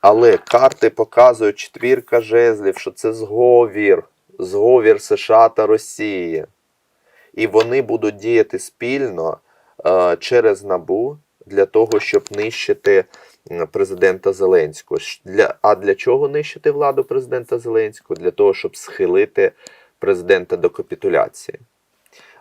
Але карти показують четвірка жезлів, що це зговір, зговір США та Росії. І вони будуть діяти спільно е, через набу для того, щоб нищити президента Зеленського. Для, а для чого нищити владу президента Зеленського? Для того, щоб схилити президента до капітуляції.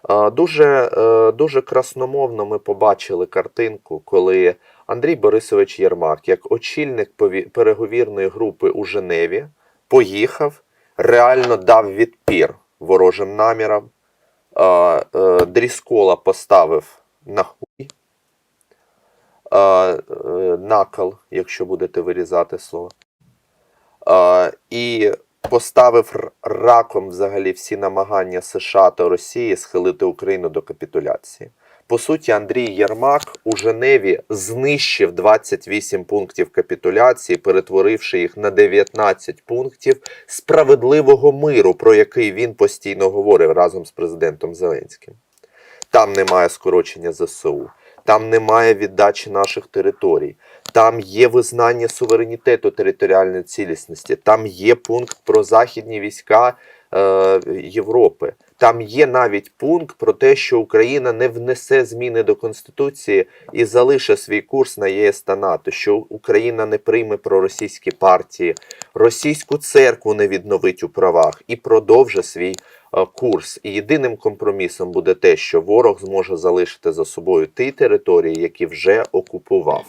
Дуже, е, дуже красномовно ми побачили картинку, коли Андрій Борисович Єрмак, як очільник переговірної групи у Женеві, поїхав, реально дав відпір ворожим намірам. Е, Дріскола поставив на хуй, е, е, якщо будете вирізати слово. І поставив раком взагалі всі намагання США та Росії схилити Україну до капітуляції. По суті, Андрій Єрмак у Женеві знищив 28 пунктів капітуляції, перетворивши їх на 19 пунктів справедливого миру, про який він постійно говорив разом з президентом Зеленським. Там немає скорочення ЗСУ, там немає віддачі наших територій, там є визнання суверенітету територіальної цілісності, там є пункт про західні війська Європи. Там є навіть пункт про те, що Україна не внесе зміни до Конституції і залишить свій курс на ЄС та НАТО, що Україна не прийме проросійські партії, російську церкву не відновить у правах і продовжить свій е, курс. І єдиним компромісом буде те, що ворог зможе залишити за собою ті території, які вже окупував.